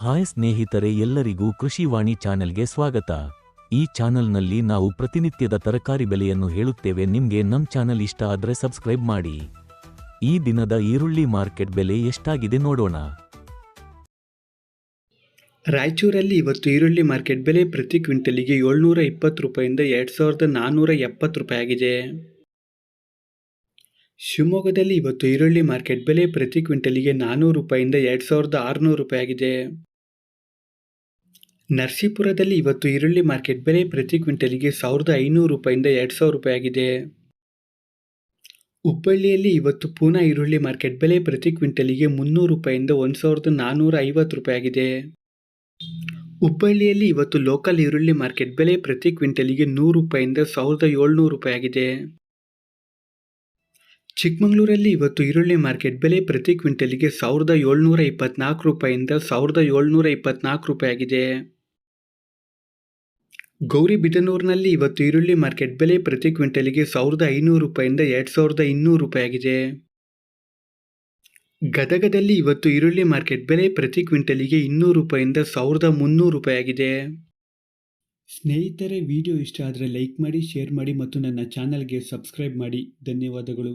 Hi ಸ್ನೇಹಿತರೆ ಎಲ್ಲರಿಗೂ ಕೃಷಿವಾಣಿ ಚಾನೆಲ್ಗೆ ಸ್ವಾಗತ. ಈ ಚಾನೆಲ್ನಲ್ಲಿ ನಾವು ಪ್ರತಿನಿತ್ಯದ ತರಕಾರಿ ಬೆಲೆಯನ್ನು ಹೇಳುತ್ತೇವೆ. ನಿಮಗೆ ನಮ್ಮ ಚಾನೆಲ್ ಇಷ್ಟ ಆದರೆ ಸಬ್ಸ್ಕ್ರೈಬ್ ಮಾಡಿ. ಈ ದಿನದ ಈರುಳ್ಳಿ ಮಾರ್ಕೆಟ್ ಬೆಲೆ ಎಷ್ಟಾಗಿದೆ ನೋಡೋಣ. ರಾಯಚೂರಲ್ಲಿ ಇವತ್ತು ಈರುಳ್ಳಿ ಮಾರ್ಕೆಟ್ ಬೆಲೆ ಪ್ರತಿ ಕ್ವಿಂಟಲಿಗೆ ಏಳ್ನೂರ ಇಪ್ಪತ್ತು ರೂಪಾಯಿಂದ ಎರಡು ಸಾವಿರದ ನಾನ್ನೂರ ಎಪ್ಪತ್ತು ರೂಪಾಯಿ ಆಗಿದೆ. ಶಿವಮೊಗ್ಗದಲ್ಲಿ ಇವತ್ತು ಈರುಳ್ಳಿ ಮಾರ್ಕೆಟ್ ಬೆಲೆ ಪ್ರತಿ ಕ್ವಿಂಟಲಿಗೆ ನಾನ್ನೂರು ರೂಪಾಯಿಂದ ಎರಡು ಸಾವಿರದ ಆರುನೂರು ರೂಪಾಯಿ ಆಗಿದೆ. ನರಸೀಪುರದಲ್ಲಿ ಇವತ್ತು ಈರುಳ್ಳಿ ಮಾರ್ಕೆಟ್ ಬೆಲೆ ಪ್ರತಿ ಕ್ವಿಂಟಲ್ಗೆ ಸಾವಿರದ ಐನೂರು ರೂಪಾಯಿಂದ ಎರಡು ಸಾವಿರ ರೂಪಾಯಿ ಆಗಿದೆ. ಹುಬ್ಬಳ್ಳಿಯಲ್ಲಿ ಇವತ್ತು ಪೂನಾ ಈರುಳ್ಳಿ ಮಾರ್ಕೆಟ್ ಬೆಲೆ ಪ್ರತಿ ಕ್ವಿಂಟಲಿಗೆ ಮುನ್ನೂರು ರೂಪಾಯಿಂದ ಒಂದು ಸಾವಿರದ ನಾನ್ನೂರ ಐವತ್ತು ರೂಪಾಯಿ ಆಗಿದೆ. ಹುಬ್ಬಳ್ಳಿಯಲ್ಲಿ ಇವತ್ತು ಲೋಕಲ್ ಈರುಳ್ಳಿ ಮಾರ್ಕೆಟ್ ಬೆಲೆ ಪ್ರತಿ ಕ್ವಿಂಟಲಿಗೆ ನೂರು ರೂಪಾಯಿಂದ ಸಾವಿರದ ಏಳ್ನೂರು ರೂಪಾಯಿ ಆಗಿದೆ. ಚಿಕ್ಕಮಗಳೂರಲ್ಲಿ ಇವತ್ತು ಈರುಳ್ಳಿ ಮಾರ್ಕೆಟ್ ಬೆಲೆ ಪ್ರತಿ ಕ್ವಿಂಟಲಿಗೆ ಸಾವಿರದ ಏಳ್ನೂರ ಇಪ್ಪತ್ನಾಲ್ಕು ರೂಪಾಯಿಂದ ಸಾವಿರದ ಏಳ್ನೂರ ಇಪ್ಪತ್ನಾಲ್ಕು ರೂಪಾಯಿ ಆಗಿದೆ. ಗೌರಿಬಿದನೂರಿನಲ್ಲಿ ಇವತ್ತು ಈರುಳ್ಳಿ ಮಾರ್ಕೆಟ್ ಬೆಲೆ ಪ್ರತಿ ಕ್ವಿಂಟಲಿಗೆ ಸಾವಿರದ ಐನೂರು ರೂಪಾಯಿಂದ ಎರಡು ಸಾವಿರದ ಇನ್ನೂರು ರೂಪಾಯಿಯಾಗಿದೆ. ಗದಗದಲ್ಲಿ ಇವತ್ತು ಈರುಳ್ಳಿ ಮಾರ್ಕೆಟ್ ಬೆಲೆ ಪ್ರತಿ ಕ್ವಿಂಟಲಿಗೆ ಇನ್ನೂರು ರೂಪಾಯಿಂದ ಸಾವಿರದ ಮುನ್ನೂರು ರೂಪಾಯಿಯಾಗಿದೆ. ಸ್ನೇಹಿತರೆ, ವಿಡಿಯೋ ಇಷ್ಟ ಆದರೆ ಲೈಕ್ ಮಾಡಿ, ಶೇರ್ ಮಾಡಿ ಮತ್ತು ನನ್ನ ಚಾನಲ್ಗೆ ಸಬ್ಸ್ಕ್ರೈಬ್ ಮಾಡಿ. ಧನ್ಯವಾದಗಳು.